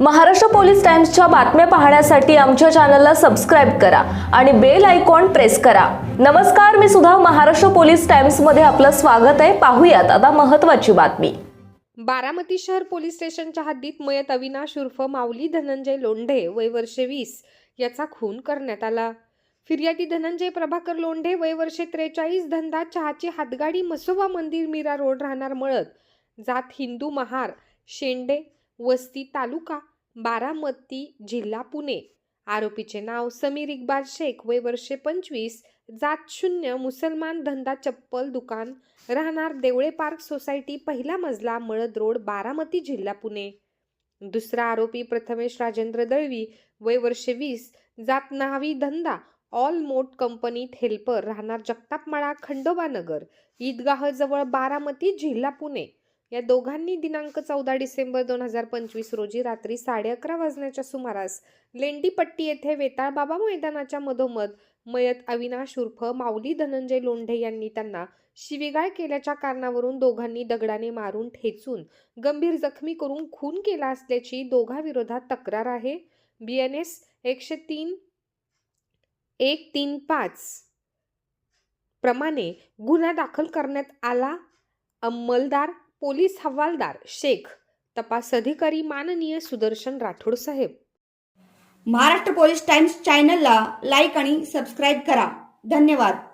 Maharashtra police टाइम्सच्या बातम्या पाहण्यासाठी आमच्या चॅनलला सबस्क्राईब करा आणि बेल आयकॉन प्रेस करा. नमस्कार मी सुद्धा महाराष्ट्र पोलीस टाइम्समध्ये आपलं स्वागत आहे. पाहूयात आता महत्वाची बातमी. बारामती शहर पोलीस स्टेशनच्या हद्दीत मयत अविनाश उर्फ माऊली धनंजय लोंढे वय वर्षे वीस याचा खून करण्यात आला. फिर्यादी धनंजय प्रभाकर लोंढे वय वर्षे त्रेचाळीस धंदा चहाची हातगाडी मसोबा मंदिर मीरा रोड राहणार मळत जात हिंदू महार शेंडे वस्ती तालुका बारामती जिल्हा पुणे. आरोपीचे नाव समीर इक्बाल शेख वय वर्षे पंचवीस जात शून्य मुसलमान धंदा चप्पल दुकान राहणार देवळे पार्क सोसायटी पहिला मजला मळद रोड बारामती जिल्हा पुणे. दुसरा आरोपी प्रथमेश राजेंद्र दळवी वय वर्षे वीस जात नावी धंदा ऑल मोट कंपनीत हेल्पर राहणार जगतापमाळा खंडोबानगर ईदगाहजवळ ईदगाह जवळ बारामती जिल्हा पुणे. या दोघांनी दिनांक चौदा डिसेंबर दोन हजार पंचवीस रोजी रात्री साडे अकरा वाजण्याच्या सुमारास लेंडीपट्टी येथे वेताळबाबा मैदानाच्या मधोमध मयत अविनाश उर्फ माऊली धनंजय लोंढे यांनी त्यांना शिवीगाळ केल्याच्या कारणावरून दोघांनी दगडाने मारून ठेचून गंभीर जखमी करून खून केला असल्याची दोघांविरोधात तक्रार आहे. बी एन एस एकशे तीन एक तीन पाच प्रमाणे गुन्हा दाखल करण्यात आला. अंमलदार पोलीस हवालदार शेख तपास अधिकारी माननीय सुदर्शन राठोड साहेब. महाराष्ट्र पोलीस टाइम्स चॅनलला लाईक आणि सबस्क्राईब करा. धन्यवाद.